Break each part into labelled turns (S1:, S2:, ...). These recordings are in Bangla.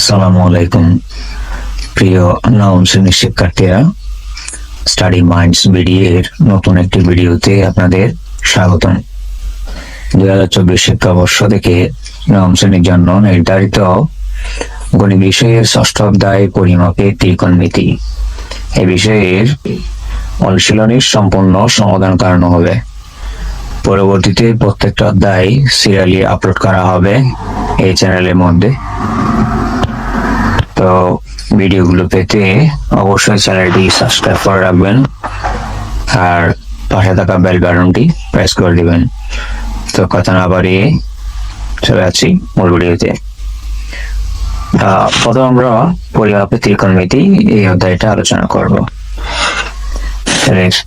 S1: আসসালামু আলাইকুম, প্রিয় নবম শ্রেণির শিক্ষার্থীরা স্টাডি মাইন্ডস বিডিএ বিডিএর নতুন একটি ভিডিওতে আপনাদের স্বাগতম। দুই হাজার চব্বিশ শিক্ষাবর্ষ থেকে নবম শ্রেণির জন্য নির্ধারিত গণিত বিষয়ের ষষ্ঠ অধ্যায় পরিমাপের ত্রিকোণমিতি এই বিষয়ের অনুশীলনীর সম্পূর্ণ সমাধান করানো হবে। পরবর্তীতে প্রত্যেকটা অধ্যায় সিরিয়ালি আপলোড করা হবে এই চ্যানেলের মধ্যে। তো ভিডিওগুলো পেতে অবশ্যই চ্যানেলটি সাবস্ক্রাইব করে রাখবেন। আর পাশে থাকা বেল বাটনটি প্রেস করে দিবেন। তো কথা না বাড়িয়ে চলে আছি মূল ভিডিওতে। প্রথম আমরা পরিমাপে ত্রিকোণমিতি এই অধ্যায়টা আলোচনা করব।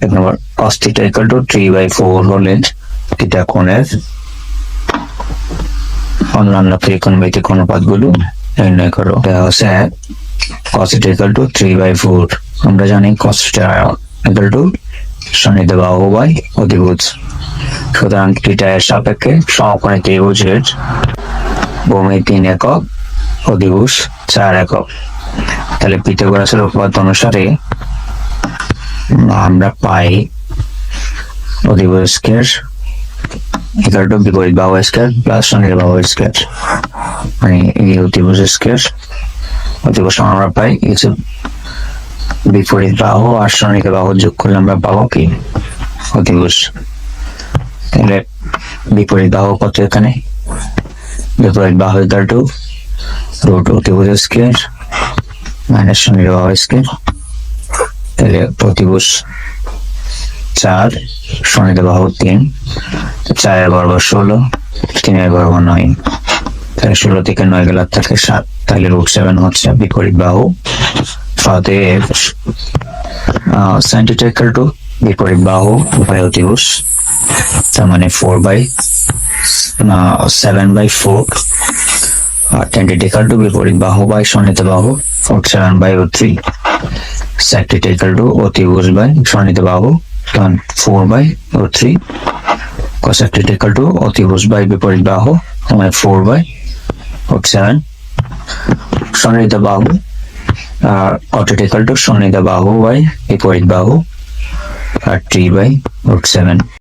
S1: এক নম্বর, cos theta equal to 3 by 4 হলে থিটা কোণের অন্যান্য ত্রিকোণমিতিক অনুপাতগুলো নির্ণয় করো। দেওয়া হচ্ছে cos theta equal to 3 by 4 আমরা জানি cos theta equal to সন্নিহিত বাহু বাই অধিভুজ। সুতরাং থিটা এর সাপেক্ষে সমকোণী ত্রিভুজের ভূমি তিন একক, অধিভুজ চার একক। তাহলে পিথাগোরাসের উপপাদ্য অনুসারে আমরা পাই অধিভুজ স্কয়ার equal to বিপরীত বাহু স্কয়ার প্লাস সন্নিহিত বাহু স্কয়ার মানে এই অতিভুজ স্কয়ার অতিভুজ আমরা পাই, কিছু বিপরীত বাহু আর সন্নিহিত বাহু যোগ করলে আমরা পাবো কি? অতিভুজ তাহলে বিপরীত বাহু কত এখানে? বিপরীত বাহু ইকাল টু রুট অতিভুজ স্কয়ার মাইনাস সন্নিহিত বাহু স্কয়ার তাহলে প্রতিভুজ চার সন্নিহিত বাহু তিন, চারের বর্গ ষোলো, তিনের বর্গ নয়। তাহলে ষোলো থেকে নয় গেলে থাকে সাত। তাহলে রুট সেভেন হচ্ছে বিপরীত বাহু। অতএব সাইন্টিফিক্যাল টু বিপরীত বাহু উভয় অতিভুজ তার মানে four by seven by four আর টেন্টিটিক্যাল টু বিপরীত বাহু বাই সন্নিহিত বাহু ফোর সেভেন বাই ও থ্রি স্যাক্টিটিক্যাল টু অতিভুজ বাই সন্নিহিত বাহু তখন ফোর বাই ও থ্রি cosectical টু অতিভুজ বাই বিপরীত বাহু মানে ফোর বাই রুট সন্নিহিত বাহু আর অটিটিক্যাল টু সন্নিহিত বাহু বাই বিপরীত বাহু আর থ্রি বাই রুট সেভেন